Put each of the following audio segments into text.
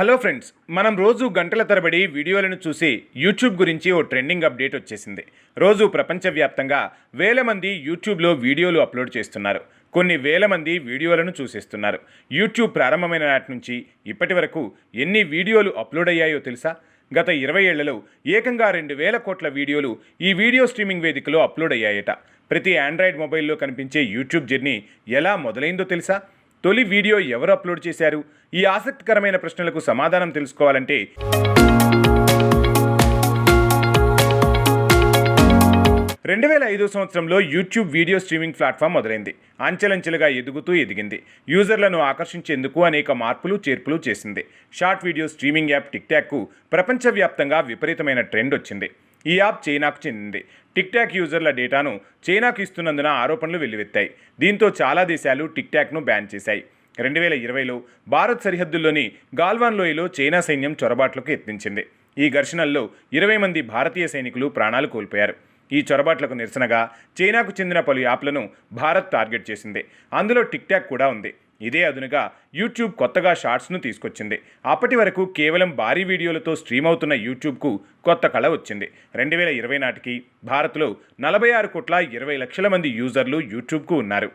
Hello friends మనం రోజు గంటల తరబడి వీడియోలను చూసి యూట్యూబ్ గురించి ఓ ట్రెండింగ్ అప్డేట్ వచ్చేసింది. రోజు ప్రపంచవ్యాప్తంగా వేల మంది యూట్యూబ్లో వీడియోలు అప్లోడ్ చేస్తున్నారు. కొన్ని వేల మంది వీడియోలను చూసేస్తున్నారు. యూట్యూబ్ ప్రారంభమైన నాటి నుంచి ఇప్పటి వరకు ఎన్ని వీడియోలు అప్లోడ్ అయ్యాయో తెలుసా? గత ఇరవై ఏళ్ళలో ఏకంగా రెండు వేల కోట్ల వీడియోలు ఈ వీడియో స్ట్రీమింగ్ వేదికలో అప్లోడ్ అయ్యాయట. ప్రతి ఆండ్రాయిడ్ మొబైల్లో కనిపించే యూట్యూబ్ జర్నీ ఎలా మొదలైందో తెలుసా? తొలి వీడియో ఎవరు అప్లోడ్ చేశారు? ఈ ఆసక్తికరమైన ప్రశ్నలకు సమాధానం తెలుసుకోవాలంటే రెండు వేల ఐదో సంవత్సరంలో యూట్యూబ్ వీడియో స్ట్రీమింగ్ ప్లాట్ఫామ్ మొదలైంది. అంచెలంచెలుగా ఎదుగుతూ ఎదిగింది. యూజర్లను ఆకర్షించేందుకు అనేక మార్పులు చేర్పులు చేసింది. షార్ట్ వీడియో స్ట్రీమింగ్ యాప్ టిక్టాక్కు ప్రపంచవ్యాప్తంగా విపరీతమైన ట్రెండ్ వచ్చింది. ఈ యాప్ చైనాకు చెందింది. టిక్ టాక్ యూజర్ల డేటాను చైనాకు ఇస్తున్నందున ఆరోపణలు వెల్లువెత్తాయి. దీంతో చాలా దేశాలు టిక్ టాక్ను బ్యాన్ చేశాయి. రెండు వేల ఇరవైలో భారత్ సరిహద్దుల్లోని గాల్వాన్ లోయలో చైనా సైన్యం చొరబాట్లకు యత్నించింది. ఈ ఘర్షణల్లో ఇరవై మంది భారతీయ సైనికులు ప్రాణాలు కోల్పోయారు. ఈ చొరబాట్లకు నిరసనగా చైనాకు చెందిన పలు యాప్లను భారత్ టార్గెట్ చేసింది. అందులో టిక్ టాక్ కూడా ఉంది. ఇదే అదునుగా యూట్యూబ్ కొత్తగా షార్ట్స్ను తీసుకొచ్చింది. అప్పటి వరకు కేవలం భారీ వీడియోలతో స్ట్రీమ్ అవుతున్న యూట్యూబ్కు కొత్త కళ వచ్చింది. రెండు వేల ఇరవై నాటికి భారత్లో నలభై ఆరు కోట్ల ఇరవై లక్షల మంది యూజర్లు యూట్యూబ్కు ఉన్నారు.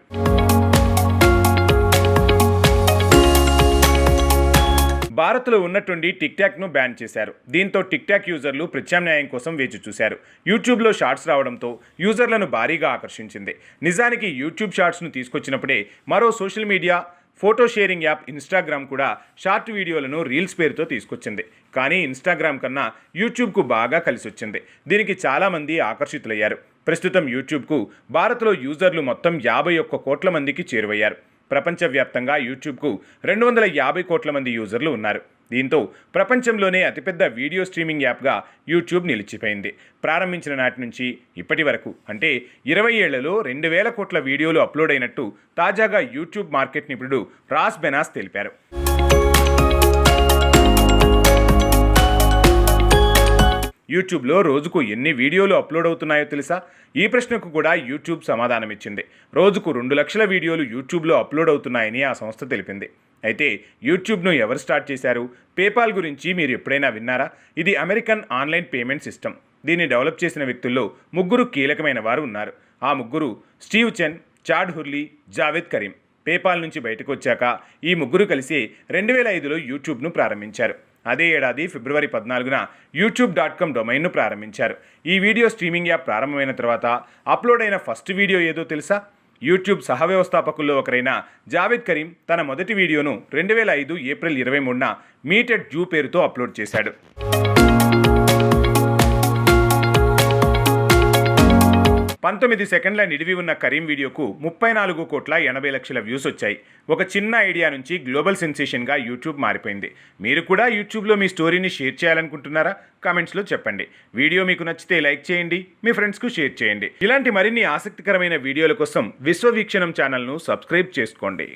భారత్లో ఉన్నట్టుండి టిక్ టాక్ను బ్యాన్ చేశారు. దీంతో టిక్ టాక్ యూజర్లు ప్రత్యామ్నాయం కోసం వేచి చూశారు. యూట్యూబ్లో షార్ట్స్ రావడంతో యూజర్లను భారీగా ఆకర్షించింది. నిజానికి యూట్యూబ్ షార్ట్స్ను తీసుకొచ్చినప్పుడే మరో social media photo sharing app Instagram కూడా షార్ట్ వీడియోలను రీల్స్ పేరుతో తీసుకొచ్చింది. కానీ ఇన్స్టాగ్రామ్ కన్నా యూట్యూబ్కు బాగా కలిసి వచ్చింది దీనికి చాలామంది ఆకర్షితులయ్యారు. ప్రస్తుతం యూట్యూబ్కు భారత్లో యూజర్లు మొత్తం యాభై ఒక్క కోట్ల మందికి చేరువయ్యారు. ప్రపంచవ్యాప్తంగా యూట్యూబ్కు రెండు వందల యాభై కోట్ల మంది యూజర్లు ఉన్నారు. దీంతో ప్రపంచంలోనే అతిపెద్ద వీడియో స్ట్రీమింగ్ యాప్గా యూట్యూబ్ నిలిచిపోయింది. ప్రారంభించిన నాటి నుంచి ఇప్పటి వరకు అంటే ఇరవై ఏళ్ళలో రెండు వేల కోట్ల వీడియోలు అప్లోడ్ అయినట్టు తాజాగా యూట్యూబ్ మార్కెట్ నిపుణుడు రాస్ బెనాస్ తెలిపారు. యూట్యూబ్లో రోజుకు ఎన్ని వీడియోలు అప్లోడ్ అవుతున్నాయో తెలుసా? ఈ ప్రశ్నకు కూడా యూట్యూబ్ సమాధానమిచ్చింది రోజుకు రెండు లక్షల వీడియోలు యూట్యూబ్లో అప్లోడ్ అవుతున్నాయని ఆ సంస్థ తెలిపింది. అయితే యూట్యూబ్ను ఎవరు స్టార్ట్ చేశారు? పేపాల్ గురించి మీరు ఎప్పుడైనా విన్నారా? ఇది అమెరికన్ ఆన్లైన్ పేమెంట్ సిస్టమ్ దీన్ని డెవలప్ చేసిన వ్యక్తుల్లో ముగ్గురు కీలకమైన వారు ఉన్నారు. ఆ ముగ్గురు Steve Chen Chad Hurley Jawed Karim. PayPal నుంచి బయటకు వచ్చాక ఈ ముగ్గురు కలిసి రెండు వేల ఐదులో యూట్యూబ్ను ప్రారంభించారు. అదే ఏడాది ఫిబ్రవరి పద్నాలుగున యూట్యూబ్ డాట్ కామ్ డొమైన్ను ప్రారంభించారు. ఈ వీడియో స్ట్రీమింగ్ యాప్ ప్రారంభమైన తర్వాత అప్లోడ్ అయిన ఫస్ట్ వీడియో ఏదో తెలుసా? యూట్యూబ్ సహవ్యవస్థాపకుల్లో ఒకరైన జావేద్ కరీం తన మొదటి వీడియోను రెండు వేల ఐదు ఏప్రిల్ ఇరవై మూడున మీటెడ్ జూ పేరుతో అప్లోడ్ చేశాడు. పంతొమ్మిది సెకండ్ల నిడివి ఉన్న కరీం వీడియోకు ముప్పై నాలుగు కోట్ల ఎనభై లక్షల వ్యూస్ వచ్చాయి. ఒక చిన్న ఐడియా నుంచి గ్లోబల్ సెన్సేషన్గా యూట్యూబ్ మారిపోయింది. మీరు కూడా యూట్యూబ్లో మీ స్టోరీని షేర్ చేయాలనుకుంటున్నారా? కామెంట్స్లో చెప్పండి. వీడియో మీకు నచ్చితే లైక్ చేయండి మీ ఫ్రెండ్స్కు షేర్ చేయండి. ఇలాంటి మరిన్ని ఆసక్తికరమైన వీడియోల కోసం విశ్వవీక్షణం ఛానల్ను సబ్స్క్రైబ్ చేసుకోండి.